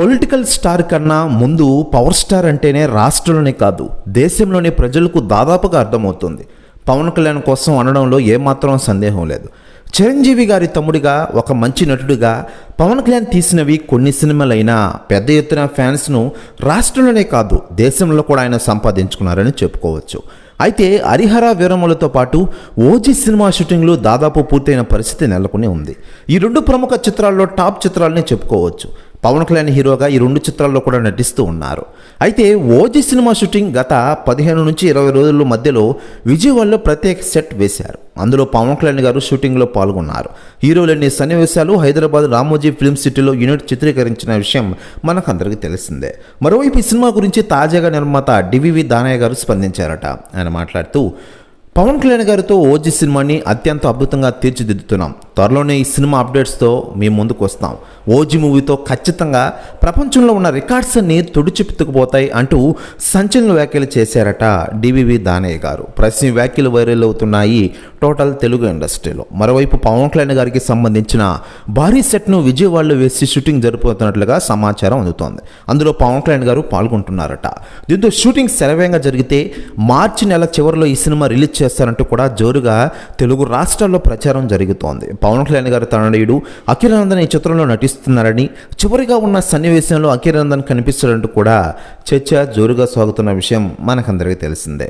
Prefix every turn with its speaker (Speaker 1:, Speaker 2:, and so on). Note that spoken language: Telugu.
Speaker 1: పొలిటికల్ స్టార్ కన్నా ముందు పవర్ స్టార్ అంటేనే రాష్ట్రంలోనే కాదు దేశంలోని ప్రజలకు దాదాపుగా అర్థమవుతుంది. పవన్ కళ్యాణ్ కోసం అనడంలో ఏమాత్రం సందేహం లేదు. చిరంజీవి గారి తమ్ముడిగా ఒక మంచి నటుడిగా పవన్ కళ్యాణ్ తీసినవి కొన్ని సినిమాలైనా పెద్ద ఎత్తున ఫ్యాన్స్ను రాష్ట్రంలోనే కాదు దేశంలో కూడా ఆయన సంపాదించుకున్నారని చెప్పుకోవచ్చు. అయితే హరిహర వీరములతో పాటు ఓజీ సినిమా షూటింగ్లు దాదాపు పూర్తయిన పరిస్థితి నెలకొని ఉంది. ఈ రెండు ప్రముఖ చిత్రాల్లో టాప్ చిత్రాలని చెప్పుకోవచ్చు. పవన్ కళ్యాణ్ హీరోగా ఈ రెండు చిత్రాల్లో కూడా నటిస్తూ ఉన్నారు. అయితే ఓజీ సినిమా షూటింగ్ గత పదిహేను నుంచి ఇరవై రోజుల మధ్యలో విజయవాడలో ప్రత్యేక సెట్ వేశారు. అందులో పవన్ కళ్యాణ్ గారు షూటింగ్లో పాల్గొన్నారు. హీరోలన్నీ సన్నివేశాలు హైదరాబాద్ రామోజీ ఫిల్మ్ సిటీలో యూనిట్ చిత్రీకరించిన విషయం మనకు అందరికీ తెలిసిందే. మరోవైపు ఈ సినిమా గురించి తాజాగా నిర్మాత డివివి దానయ్య గారు స్పందించారట. ఆయన మాట్లాడుతూ పవన్ కళ్యాణ్ గారితో ఓజీ సినిమాని అత్యంత అద్భుతంగా తీర్చిదిద్దుతున్నాం. త్వరలోనే ఈ సినిమా అప్డేట్స్తో మీ ముందుకు వస్తాం. ఓజీ మూవీతో ఖచ్చితంగా ప్రపంచంలో ఉన్న రికార్డ్స్ అన్ని తుడిచిపెత్తుకుపోతాయి అంటూ సంచలన వ్యాఖ్యలు చేశారట డివివి దానయ్య గారు. ప్రశ్న వ్యాఖ్యలు వైరల్ అవుతున్నాయి టోటల్ తెలుగు ఇండస్ట్రీలో. మరోవైపు పవన్ కళ్యాణ్ గారికి సంబంధించిన భారీ సెట్ను విజయవాడలో వేసి షూటింగ్ జరుపుతున్నట్లుగా సమాచారం అందుతోంది. అందులో పవన్ కళ్యాణ్ గారు పాల్గొంటున్నారట. దీంతో షూటింగ్ శరవేగంగా జరిగితే మార్చి నెల చివరిలో ఈ సినిమా రిలీజ్ చేస్తారంటూ కూడా జోరుగా తెలుగు రాష్ట్రాల్లో ప్రచారం జరుగుతోంది. పవన్ కళ్యాణ్ గారి తనయుడు అఖిరానందన్ ఈ చిత్రంలో నటిస్తున్నారని చివరిగా ఉన్న సన్నివేశంలో అఖిరానందన్ కనిపిస్తాడంటూ కూడా చర్చ జోరుగా సాగుతున్న విషయం మనకందరికీ తెలిసిందే.